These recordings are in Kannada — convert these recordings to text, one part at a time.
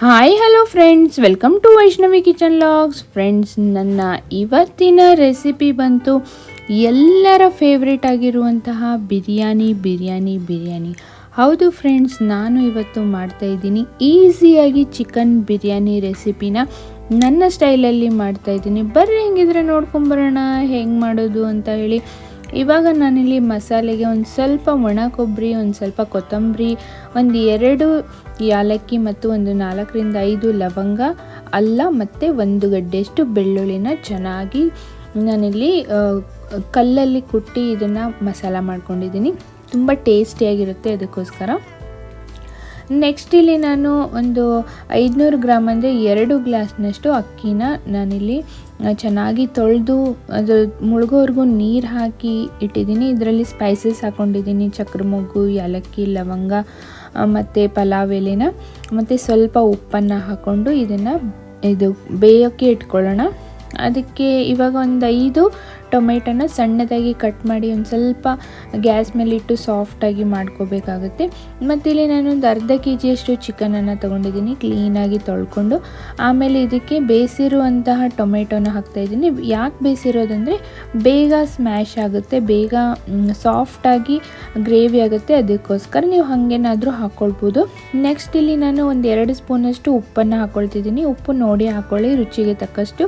Hi hello friends welcome to Vaishnavi kitchen logs friends ನನ್ನ ಇವತ್ತಿನ ರೆಸಿಪಿ ಬಂತು ಎಲ್ಲರ ಫೇವ್ರೇಟ್ ಆಗಿರುವಂತಹ ಬಿರಿಯಾನಿ ಬಿರಿಯಾನಿ ಬಿರಿಯಾನಿ. ಹೌದು ಫ್ರೆಂಡ್ಸ್ ನಾನು ಇವತ್ತು ಮಾಡ್ತಾ ಇದ್ದೀನಿ ಈಸಿಯಾಗಿ ಚಿಕನ್ ಬಿರಿಯಾನಿ ರೆಸಿಪಿನ ನನ್ನ ಸ್ಟೈಲಲ್ಲಿ ಮಾಡ್ತಾ ಇದ್ದೀನಿ. ಬರ್ರಿ, ಹೆಂಗಿದ್ರೆ ನೋಡ್ಕೊಂಬರೋಣ ಹೆಂಗೆ ಮಾಡೋದು ಅಂತ ಹೇಳಿ. ಇವಾಗ ನಾನಿಲ್ಲಿ ಮಸಾಲೆಗೆ ಒಂದು ಸ್ವಲ್ಪ ಒಣ ಕೊಬ್ಬರಿ ಒಂದು ಸ್ವಲ್ಪ ಕೊತ್ತಂಬರಿ, ಒಂದು ಎರಡು ಯಾಲಕ್ಕಿ ಮತ್ತು ಒಂದು ನಾಲ್ಕರಿಂದ ಐದು ಲವಂಗ, ಅಲ್ಲ ಮತ್ತು ಒಂದು ಗಡ್ಡೆಯಷ್ಟು ಬೆಳ್ಳುಳ್ಳಿನ ಚೆನ್ನಾಗಿ ನಾನಿಲ್ಲಿ ಕಲ್ಲಲ್ಲಿ ಕುಟ್ಟಿ ಇದನ್ನು ಮಸಾಲ ಮಾಡ್ಕೊಂಡಿದ್ದೀನಿ. ತುಂಬ ಟೇಸ್ಟಿಯಾಗಿರುತ್ತೆ ಅದಕ್ಕೋಸ್ಕರ. ನೆಕ್ಸ್ಟ್ ಇಲ್ಲಿ ನಾನು ಒಂದು ಐದುನೂರು ಗ್ರಾಮ್ ಅಂದರೆ ಎರಡು ಗ್ಲಾಸ್ನಷ್ಟು ಅಕ್ಕಿನ ನಾನಿಲ್ಲಿ ಚೆನ್ನಾಗಿ ತೊಳೆದು, ಅದು ಮುಳುಗೋವರೆಗೂ ನೀರು ಹಾಕಿ ಇಟ್ಟಿದ್ದೀನಿ. ಇದರಲ್ಲಿ ಸ್ಪೈಸಸ್ ಹಾಕ್ಕೊಂಡಿದ್ದೀನಿ ಚಕ್ರ ಮೊಗ್ಗು ಏಲಕ್ಕಿ ಲವಂಗ ಮತ್ತು ಪಲಾವ್ ಎಲೆನ. ಮತ್ತು ಸ್ವಲ್ಪ ಉಪ್ಪನ್ನು ಹಾಕ್ಕೊಂಡು ಇದನ್ನು ಇದು ಬೇಯೋಕ್ಕೆ ಇಟ್ಕೊಳ್ಳೋಣ. ಅದಕ್ಕೆ ಇವಾಗ ಒಂದು ಐದು ಟೊಮೆಟೊನ ಸಣ್ಣದಾಗಿ ಕಟ್ ಮಾಡಿ ಒಂದು ಸ್ವಲ್ಪ ಗ್ಯಾಸ್ ಮೇಲೆ ಇಟ್ಟು ಸಾಫ್ಟಾಗಿ ಮಾಡ್ಕೋಬೇಕಾಗುತ್ತೆ. ಮತ್ತು ಇಲ್ಲಿ ನಾನು ಒಂದು ಅರ್ಧ ಕೆ ಜಿಯಷ್ಟು ಚಿಕನನ್ನು ತೊಗೊಂಡಿದ್ದೀನಿ ಕ್ಲೀನಾಗಿ ತೊಳ್ಕೊಂಡು. ಆಮೇಲೆ ಇದಕ್ಕೆ ಬೇಯಿಸಿರುವಂತಹ ಟೊಮೆಟೊನ ಹಾಕ್ತಾಯಿದ್ದೀನಿ ಯಾಕೆ ಬೇಯಿಸಿರೋದಂದರೆ ಬೇಗ ಸ್ಮ್ಯಾಶ್ ಆಗುತ್ತೆ, ಬೇಗ ಸಾಫ್ಟಾಗಿ ಗ್ರೇವಿ ಆಗುತ್ತೆ, ಅದಕ್ಕೋಸ್ಕರ ನೀವು ಹಾಗೇನಾದರೂ ಹಾಕ್ಕೊಳ್ಬೋದು ನೆಕ್ಸ್ಟ್ ಇಲ್ಲಿ ನಾನು ಒಂದು ಎರಡು ಸ್ಪೂನಷ್ಟು ಉಪ್ಪನ್ನು ಹಾಕ್ಕೊಳ್ತಿದ್ದೀನಿ ಉಪ್ಪು ನೋಡಿ ಹಾಕ್ಕೊಳ್ಳಿ ರುಚಿಗೆ ತಕ್ಕಷ್ಟು.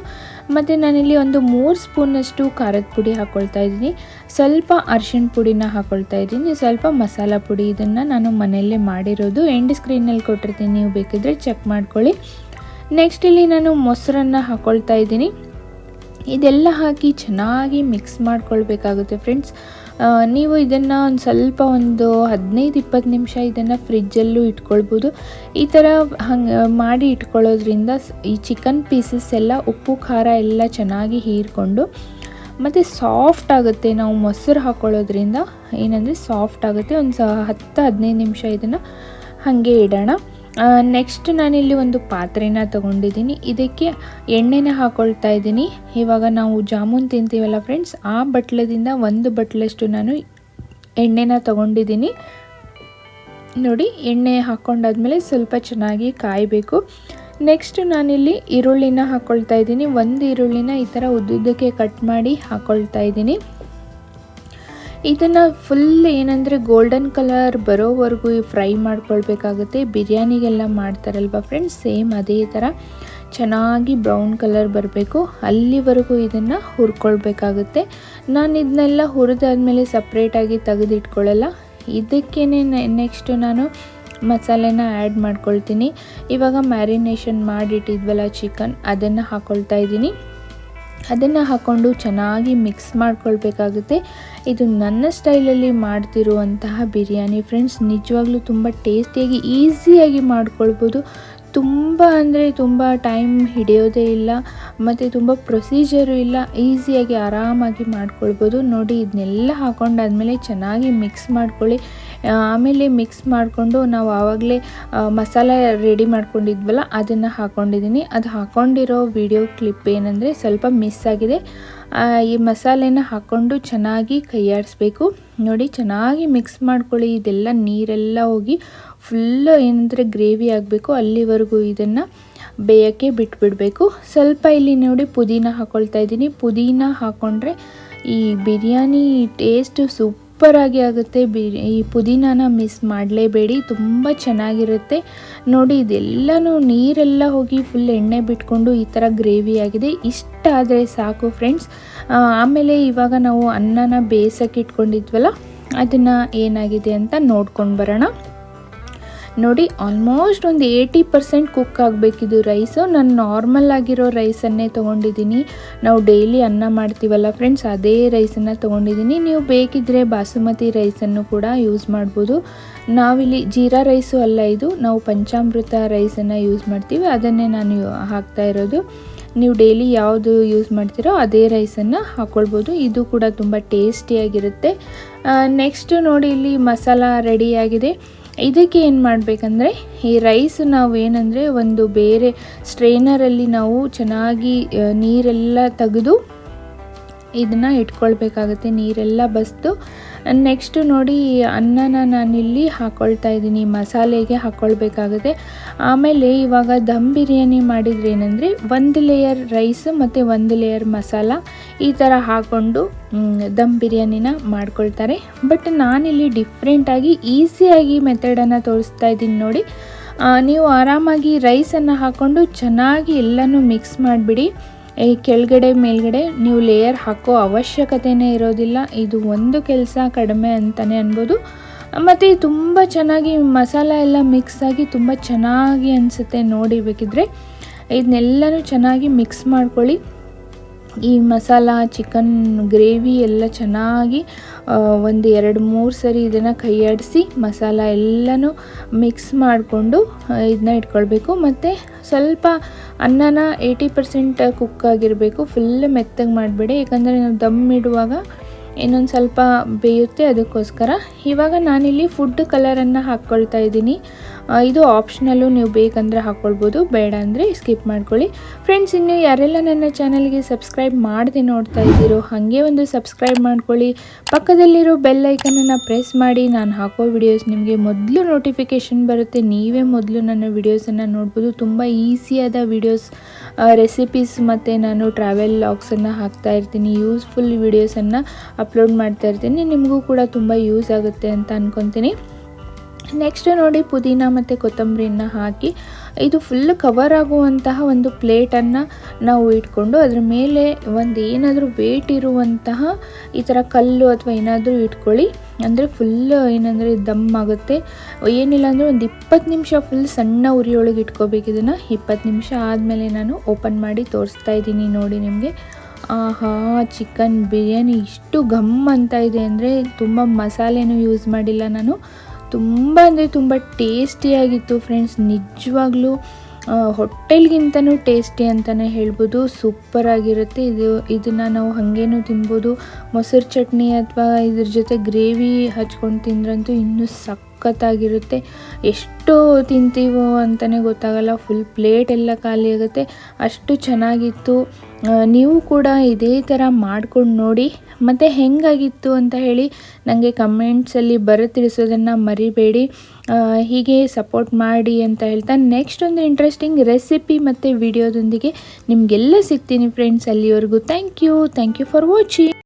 ಮತ್ತು ನಾನಿಲ್ಲಿ ಒಂದು ಮೂರು ಸ್ಪೂನಷ್ಟು ಖಾರದ ಪುಡಿ ಹಾಕ್ಕೊಳ್ತಾ ಇದ್ದೀನಿ. ಸ್ವಲ್ಪ ಅರಿಶಿಣ ಪುಡಿನ ಹಾಕ್ಕೊಳ್ತಾ ಇದ್ದೀನಿ. ಸ್ವಲ್ಪ ಮಸಾಲ ಪುಡಿ ಇದನ್ನು ನಾನು ಮನೆಯಲ್ಲೇ ಮಾಡಿರೋದು. ಎಂಡ್ ಸ್ಕ್ರೀನಲ್ಲಿ ಕೊಟ್ಟಿರ್ತೀನಿ. ನೀವು ಬೇಕಿದ್ರೆ ಚೆಕ್ ಮಾಡ್ಕೊಳ್ಳಿ. ನೆಕ್ಸ್ಟ್ ಇಲ್ಲಿ ನಾನು ಮೊಸರನ್ನು ಹಾಕ್ಕೊಳ್ತಾ ಇದ್ದೀನಿ. ಇದೆಲ್ಲ ಹಾಕಿ ಚೆನ್ನಾಗಿ ಮಿಕ್ಸ್ ಮಾಡ್ಕೊಳ್ಬೇಕಾಗುತ್ತೆ ಫ್ರೆಂಡ್ಸ್ ನೀವು ಇದನ್ನು ಒಂದು ಸ್ವಲ್ಪ ಒಂದು ಹದಿನೈದು ಇಪ್ಪತ್ತು ನಿಮಿಷ ಇದನ್ನು ಫ್ರಿಜ್ಜಲ್ಲೂ ಇಟ್ಕೊಳ್ಬೋದು. ಈ ಥರ ಹಂಗೆ ಮಾಡಿ ಇಟ್ಕೊಳ್ಳೋದ್ರಿಂದ ಈ ಚಿಕನ್ ಪೀಸಸ್ ಎಲ್ಲ ಉಪ್ಪು, ಖಾರ ಎಲ್ಲ ಚೆನ್ನಾಗಿ ಹೀರ್ಕೊಂಡು ಮತ್ತು ಸಾಫ್ಟ್ ಆಗುತ್ತೆ ನಾವು ಮೊಸರು ಹಾಕ್ಕೊಳ್ಳೋದ್ರಿಂದ ಏನಂದರೆ ಸಾಫ್ಟ್ ಆಗುತ್ತೆ. ಒಂದು ಸ ಹತ್ತು ಹದಿನೈದು ನಿಮಿಷ ಇದನ್ನು ಹಾಗೆ ಇಡೋಣ. ನೆಕ್ಸ್ಟ್ ನಾನಿಲ್ಲಿ ಒಂದು ಪಾತ್ರೆನ ತಗೊಂಡಿದ್ದೀನಿ. ಇದಕ್ಕೆ ಎಣ್ಣೆನ ಹಾಕ್ಕೊಳ್ತಾ ಇದ್ದೀನಿ. ಇವಾಗ ನಾವು ಜಾಮೂನ್ ತಿಂತೀವಲ್ಲ ಫ್ರೆಂಡ್ಸ್ ಆ ಬಟ್ಲದಿಂದ ಒಂದು ಬಟ್ಲಷ್ಟು ನಾನು ಎಣ್ಣೆನ ತಗೊಂಡಿದ್ದೀನಿ. ನೋಡಿ, ಎಣ್ಣೆ ಹಾಕ್ಕೊಂಡಾದ್ಮೇಲೆ ಸ್ವಲ್ಪ ಚೆನ್ನಾಗಿ ಕಾಯಬೇಕು. ನೆಕ್ಸ್ಟ್ ನಾನಿಲ್ಲಿ ಈರುಳ್ಳಿನ ಹಾಕ್ಕೊಳ್ತಾ ಇದ್ದೀನಿ. ಒಂದು ಈರುಳ್ಳಿನ ಈ ಥರ ಉದ್ದುದ್ದಕ್ಕೆ ಕಟ್ ಮಾಡಿ ಹಾಕ್ಕೊಳ್ತಾ ಇದ್ದೀನಿ. ಇದನ್ನು ಫುಲ್ ಏನಂದರೆ ಗೋಲ್ಡನ್ ಕಲರ್ ಬರೋವರೆಗೂ ಫ್ರೈ ಮಾಡ್ಕೊಳ್ಬೇಕಾಗುತ್ತೆ. ಬಿರಿಯಾನಿಗೆಲ್ಲ ಮಾಡ್ತಾರಲ್ವ ಫ್ರೆಂಡ್ಸ್ ಸೇಮ್ ಅದೇ ಥರ. ಚೆನ್ನಾಗಿ ಬ್ರೌನ್ ಕಲರ್ ಬರಬೇಕು. ಅಲ್ಲಿವರೆಗೂ ಇದನ್ನು ಹುರ್ಕೊಳ್ಬೇಕಾಗುತ್ತೆ. ನಾನು ಇದನ್ನೆಲ್ಲ ಹುರಿದಾದ್ಮೇಲೆ ಸಪ್ರೇಟಾಗಿ ತೆಗೆದಿಟ್ಕೊಳ್ಳಲ್ಲ. ಇದಕ್ಕೇ ನೆಕ್ಸ್ಟು ನಾನು ಮಸಾಲೆನ ಆ್ಯಡ್ ಮಾಡ್ಕೊಳ್ತೀನಿ. ಇವಾಗ ಮ್ಯಾರಿನೇಷನ್ ಮಾಡಿಟ್ಟಿದ್ವಲ್ಲ ಚಿಕನ್ ಅದನ್ನು ಹಾಕ್ಕೊಳ್ತಾ ಇದ್ದೀನಿ. ಅದನ್ನು ಹಾಕ್ಕೊಂಡು ಚೆನ್ನಾಗಿ ಮಿಕ್ಸ್ ಮಾಡ್ಕೊಳ್ಬೇಕಾಗುತ್ತೆ. ಇದು ನನ್ನ ಸ್ಟೈಲಲ್ಲಿ ಮಾಡ್ತಿರುವಂತಹ ಬಿರಿಯಾನಿ ಫ್ರೆಂಡ್ಸ್ ನಿಜವಾಗ್ಲೂ ತುಂಬ ಟೇಸ್ಟಿಯಾಗಿ ಈಸಿಯಾಗಿ ಮಾಡ್ಕೊಳ್ಬೋದು. ತುಂಬ ಅಂದರೆ ತುಂಬ ಟೈಮ್ ಹಿಡಿಯೋದೇ ಇಲ್ಲ, ಮತ್ತು ತುಂಬ ಪ್ರೊಸೀಜರು ಇಲ್ಲ. ಈಸಿಯಾಗಿ ಆರಾಮಾಗಿ ಮಾಡ್ಕೊಳ್ಬೋದು. ನೋಡಿ ಇದನ್ನೆಲ್ಲ ಹಾಕೊಂಡಾದ್ಮೇಲೆ ಚೆನ್ನಾಗಿ ಮಿಕ್ಸ್ ಮಾಡ್ಕೊಳ್ಳಿ. ಆಮೇಲೆ ಮಿಕ್ಸ್ ಮಾಡಿಕೊಂಡು ನಾವು ಆವಾಗಲೇ ಮಸಾಲೆ ರೆಡಿ ಮಾಡ್ಕೊಂಡಿದ್ವಲ್ಲ, ಅದನ್ನು ಹಾಕ್ಕೊಂಡಿದ್ದೀನಿ ಅದು ಹಾಕ್ಕೊಂಡಿರೋ ವಿಡಿಯೋ ಕ್ಲಿಪ್ ಏನಂದರೆ ಸ್ವಲ್ಪ ಮಿಸ್ ಆಗಿದೆ. ಈ ಮಸಾಲೆನ ಹಾಕ್ಕೊಂಡು ಚೆನ್ನಾಗಿ ಕೈಯಾಡಿಸ್ಬೇಕು ನೋಡಿ, ಚೆನ್ನಾಗಿ ಮಿಕ್ಸ್ ಮಾಡ್ಕೊಳ್ಳಿ. ಇದೆಲ್ಲ ನೀರೆಲ್ಲ ಹೋಗಿ ಫುಲ್ಲು ಏನಂದರೆ ಗ್ರೇವಿ ಆಗಬೇಕು. ಅಲ್ಲಿವರೆಗೂ ಇದನ್ನು ಬೇಯೋಕ್ಕೆ ಬಿಟ್ಬಿಡಬೇಕು. ಸ್ವಲ್ಪ ಇಲ್ಲಿ ನೋಡಿ ಪುದೀನ ಹಾಕ್ಕೊಳ್ತಾ ಇದ್ದೀನಿ. ಪುದೀನ ಹಾಕ್ಕೊಂಡ್ರೆ ಈ ಬಿರಿಯಾನಿ ಟೇಸ್ಟ್ ಸೂಪರಾಗಿ ಆಗುತ್ತೆ. ಬಿರಿ, ಈ ಪುದೀನಾನ ಮಿಸ್ ಮಾಡಲೇಬೇಡಿ. ತುಂಬ ಚೆನ್ನಾಗಿರುತ್ತೆ. ನೋಡಿ, ಇದೆಲ್ಲನೂ ನೀರೆಲ್ಲ ಹೋಗಿ ಫುಲ್ ಎಣ್ಣೆ ಬಿಟ್ಕೊಂಡು ಈ ಥರ ಗ್ರೇವಿ ಆಗಿದೆ. ಇಷ್ಟ ಆದರೆ ಸಾಕು ಫ್ರೆಂಡ್ಸ್ ಆಮೇಲೆ ಇವಾಗ ನಾವು ಅನ್ನನ ಬೇಯಿಸೋಕೆ ಇಟ್ಕೊಂಡಿದ್ವಲ್ಲ, ಅದನ್ನು ಏನಾಗಿದೆ ಅಂತ ನೋಡ್ಕೊಂಡು ಬರೋಣ. ನೋಡಿ ಆಲ್ಮೋಸ್ಟ್ ಒಂದು ಏಯ್ಟಿ ಪರ್ಸೆಂಟ್ ಕುಕ್ ಆಗಬೇಕಿದು ರೈಸು ನಾನು ನಾರ್ಮಲ್ ಆಗಿರೋ ರೈಸನ್ನೇ ತೊಗೊಂಡಿದ್ದೀನಿ. ನಾವು ಡೈಲಿ ಅನ್ನ ಮಾಡ್ತೀವಲ್ಲ ಫ್ರೆಂಡ್ಸ್ ಅದೇ ರೈಸನ್ನು ತೊಗೊಂಡಿದ್ದೀನಿ. ನೀವು ಬೇಕಿದ್ದರೆ ಬಾಸುಮತಿ ರೈಸನ್ನು ಕೂಡ ಯೂಸ್ ಮಾಡ್ಬೋದು. ನಾವಿಲ್ಲಿ ಜೀರಾ ರೈಸು ಅಲ್ಲ ಇದು, ನಾವು ಪಂಚಾಮೃತ ರೈಸನ್ನು ಯೂಸ್ ಮಾಡ್ತೀವಿ. ಅದನ್ನೇ ನಾನು ಹಾಕ್ತಾ ಇರೋದು. ನೀವು ಡೈಲಿ ಯಾವುದು ಯೂಸ್ ಮಾಡ್ತೀರೋ ಅದೇ ರೈಸನ್ನು ಹಾಕ್ಕೊಳ್ಬೋದು ಇದು ಕೂಡ ತುಂಬ ಟೇಸ್ಟಿಯಾಗಿರುತ್ತೆ ನೆಕ್ಸ್ಟ್ ನೋಡಿ, ಇಲ್ಲಿ ಮಸಾಲ ರೆಡಿಯಾಗಿದೆ ಇದಕ್ಕೆ ಏನು ಮಾಡಬೇಕಂದ್ರೆ, ಈ ರೈಸ್ ನಾವು ಏನಂದರೆ ಒಂದು ಬೇರೆ ಸ್ಟ್ರೈನರಲ್ಲಿ ನಾವು ಚೆನ್ನಾಗಿ ನೀರೆಲ್ಲ ತೆಗೆದು ಇದನ್ನು ಇಟ್ಕೊಳ್ಬೇಕಾಗತ್ತೆ. ನೀರೆಲ್ಲ ಬಸ್ದು ನೆಕ್ಸ್ಟು ನೋಡಿ ಅನ್ನನ ನಾನಿಲ್ಲಿ ಹಾಕ್ಕೊಳ್ತಾ ಇದ್ದೀನಿ. ಮಸಾಲೆಗೆ ಹಾಕ್ಕೊಳ್ಬೇಕಾಗುತ್ತೆ ಆಮೇಲೆ ಇವಾಗ ದಮ್ ಬಿರಿಯಾನಿ ಮಾಡಿದ್ರೆ ಏನಂದರೆ, ಒಂದು ಲೇಯರ್ ರೈಸ್ ಮತ್ತು ಒಂದು ಲೇಯರ್ ಮಸಾಲ ಈ ಥರ ಹಾಕ್ಕೊಂಡು ದಮ್ ಬಿರಿಯಾನಿನ ಮಾಡ್ಕೊಳ್ತಾರೆ. ಬಟ್ ನಾನಿಲ್ಲಿ ಡಿಫ್ರೆಂಟಾಗಿ ಈಸಿಯಾಗಿ ಮೆಥಡನ್ನು ತೋರಿಸ್ತಾ ಇದ್ದೀನಿ ನೋಡಿ. ನೀವು ಆರಾಮಾಗಿ ರೈಸನ್ನು ಹಾಕ್ಕೊಂಡು ಚೆನ್ನಾಗಿ ಎಲ್ಲನೂ ಮಿಕ್ಸ್ ಮಾಡಿಬಿಡಿ. ಈ ಕೆಳಗಡೆ ಮೇಲ್ಗಡೆ ನೀವು ಲೇಯರ್ ಹಾಕೋ ಅವಶ್ಯಕತೆನೇ ಇರೋದಿಲ್ಲ. ಇದು ಒಂದು ಕೆಲಸ ಕಡಿಮೆ ಅಂತಲೇ ಅನ್ಬೋದು. ಮತ್ತು ತುಂಬ ಚೆನ್ನಾಗಿ ಮಸಾಲ ಎಲ್ಲ ಮಿಕ್ಸ್ ಆಗಿ ತುಂಬ ಚೆನ್ನಾಗಿ ಅನಿಸುತ್ತೆ ನೋಡಿ ಬೇಕಿದ್ರೆ. ಇದನ್ನೆಲ್ಲನೂ ಚೆನ್ನಾಗಿ ಮಿಕ್ಸ್ ಮಾಡ್ಕೊಳ್ಳಿ. ಈ ಮಸಾಲ ಚಿಕನ್ ಗ್ರೇವಿ ಎಲ್ಲ ಚೆನ್ನಾಗಿ ಒಂದು ಎರಡು ಮೂರು ಸರಿ ಇದನ್ನು ಕೈಯಾಡಿಸಿ ಮಸಾಲ ಎಲ್ಲನೂ ಮಿಕ್ಸ್ ಮಾಡಿಕೊಂಡು ಇದನ್ನ ಇಟ್ಕೊಳ್ಬೇಕು. ಮತ್ತು ಸ್ವಲ್ಪ ಅನ್ನನ ಏಯ್ಟಿ ಪರ್ಸೆಂಟ್ ಕುಕ್ ಆಗಿರಬೇಕು ಫುಲ್ ಮೆತ್ತಗೆ ಮಾಡಬೇಡಿ. ಯಾಕಂದರೆ ನಾವು ದಮ್ ಇಡುವಾಗ ಇನ್ನೊಂದು ಸ್ವಲ್ಪ ಬೇಯುತ್ತೆ, ಅದಕ್ಕೋಸ್ಕರ. ಇವಾಗ ನಾನಿಲ್ಲಿ ಫುಡ್ ಕಲರನ್ನು ಹಾಕ್ಕೊಳ್ತಾ ಇದ್ದೀನಿ. ಇದು ಆಪ್ಷನಲ್ಲು ನೀವು ಬೇಕಂದರೆ ಹಾಕ್ಕೊಳ್ಬೋದು ಬೇಡ ಅಂದರೆ ಸ್ಕಿಪ್ ಮಾಡ್ಕೊಳ್ಳಿ. ಫ್ರೆಂಡ್ಸ್ ಇನ್ನು ಯಾರೆಲ್ಲ ನನ್ನ ಚಾನಲ್ಗೆ ಸಬ್ಸ್ಕ್ರೈಬ್ ಮಾಡದೆ ನೋಡ್ತಾ ಇದ್ದೀರೋ, ಹಾಗೆ ಒಂದು ಸಬ್ಸ್ಕ್ರೈಬ್ ಮಾಡ್ಕೊಳ್ಳಿ. ಪಕ್ಕದಲ್ಲಿರೋ ಬೆಲ್ ಐಕನನ್ನು ಪ್ರೆಸ್ ಮಾಡಿ. ನಾನು ಹಾಕೋ ವಿಡಿಯೋಸ್ ನಿಮಗೆ ಮೊದಲು ನೋಟಿಫಿಕೇಷನ್ ಬರುತ್ತೆ. ನೀವೇ ಮೊದಲು ನನ್ನ ವಿಡಿಯೋಸನ್ನು ನೋಡ್ಬೋದು. ತುಂಬ ಈಸಿಯಾದ ವಿಡಿಯೋಸ್ ರೆಸಿಪೀಸ್ ಮತ್ತು ನಾನು ಟ್ರಾವೆಲ್ ಲಾಗ್ಸನ್ನು ಹಾಕ್ತಾ ಇರ್ತೀನಿ. ಯೂಸ್ಫುಲ್ ವಿಡಿಯೋಸನ್ನು ಅಪ್ಲೋಡ್ ಮಾಡ್ತಾ ಇರ್ತೀನಿ. ನಿಮಗೂ ಕೂಡ ತುಂಬ ಯೂಸ್ ಆಗುತ್ತೆ ಅಂತ ಅಂದ್ಕೊತೀನಿ ನೆಕ್ಸ್ಟ್ ನೋಡಿ ಪುದೀನ ಮತ್ತು ಕೊತ್ತಂಬರಿನ ಹಾಕಿ, ಇದು ಫುಲ್ ಕವರ್ ಆಗುವಂತಹ ಒಂದು ಪ್ಲೇಟನ್ನು ನಾವು ಇಟ್ಕೊಂಡು ಅದರ ಮೇಲೆ ಒಂದು ಏನಾದರೂ ವೇಟ್ ಇರುವಂತಹ ಈ ಥರ ಕಲ್ಲು ಅಥವಾ ಏನಾದರೂ ಇಟ್ಕೊಳ್ಳಿ. ಅಂದರೆ ಫುಲ್ ಏನಂದರೆ ದಮ್ ಆಗುತ್ತೆ. ಏನಿಲ್ಲ ಅಂದರೆ ಒಂದು ಇಪ್ಪತ್ತು ನಿಮಿಷ ಫುಲ್ ಸಣ್ಣ ಉರಿಯೊಳಗೆ ಇಟ್ಕೋಬೇಕು ಇದನ್ನು. ಇಪ್ಪತ್ತು ನಿಮಿಷ ಆದಮೇಲೆ ನಾನು ಓಪನ್ ಮಾಡಿ ತೋರಿಸ್ತಾ ಇದ್ದೀನಿ ನೋಡಿ ನಿಮಗೆ. ಆಹಾ ಚಿಕನ್ ಬಿರಿಯಾನಿ ಇಷ್ಟು ಘಮ್ ಅಂತ ಇದೆ ಅಂದರೆ ತುಂಬ ಮಸಾಲೆನೂ ಯೂಸ್ ಮಾಡಿಲ್ಲ ನಾನು. ತುಂಬ ಅಂದರೆ ತುಂಬ ಟೇಸ್ಟಿಯಾಗಿತ್ತು ಫ್ರೆಂಡ್ಸ್ ನಿಜವಾಗ್ಲೂ ಹೊಟ್ಟೆಲ್ಗಿಂತನೂ ಟೇಸ್ಟಿ ಅಂತಲೇ ಹೇಳ್ಬೋದು. ಸೂಪರಾಗಿರುತ್ತೆ ಇದು, ಇದನ್ನು ನಾವು ಹಾಗೇನೂ ತಿನ್ಬೋದು. ಮೊಸರು ಚಟ್ನಿ ಅಥವಾ ಇದ್ರ ಜೊತೆ ಗ್ರೇವಿ ಹಚ್ಕೊಂಡು ತಿಂದ್ರಂತೂ ಇನ್ನೂ ಸಖತ್ತಾಗಿರುತ್ತೆ. ಎಷ್ಟು ತಿಂತೀವೋ ಅಂತಲೇ ಗೊತ್ತಾಗಲ್ಲ. ಫುಲ್ ಪ್ಲೇಟ್ ಎಲ್ಲ ಖಾಲಿ ಆಗುತ್ತೆ. ಅಷ್ಟು ಚೆನ್ನಾಗಿತ್ತು. ನೀವು ಕೂಡ ಇದೇ ಥರ ಮಾಡ್ಕೊಂಡು ನೋಡಿ. ಮತ್ತು ಹೆಂಗಾಗಿತ್ತು ಅಂತ ಹೇಳಿ ನನಗೆ ಕಮೆಂಟ್ಸಲ್ಲಿ ಬರ ತಿಳಿಸೋದನ್ನು ಮರಿಬೇಡಿ. ಹೀಗೆ ಸಪೋರ್ಟ್ ಮಾಡಿ ಅಂತ ಹೇಳ್ತಾ ನೆಕ್ಸ್ಟ್ ಒಂದು ಇಂಟ್ರೆಸ್ಟಿಂಗ್ ರೆಸಿಪಿ ಮತ್ತು ವಿಡಿಯೋದೊಂದಿಗೆ ನಿಮಗೆಲ್ಲ ಸಿಗ್ತೀನಿ ಫ್ರೆಂಡ್ಸ್ ಅಲ್ಲಿವರೆಗೂ. Thank you thank you for watching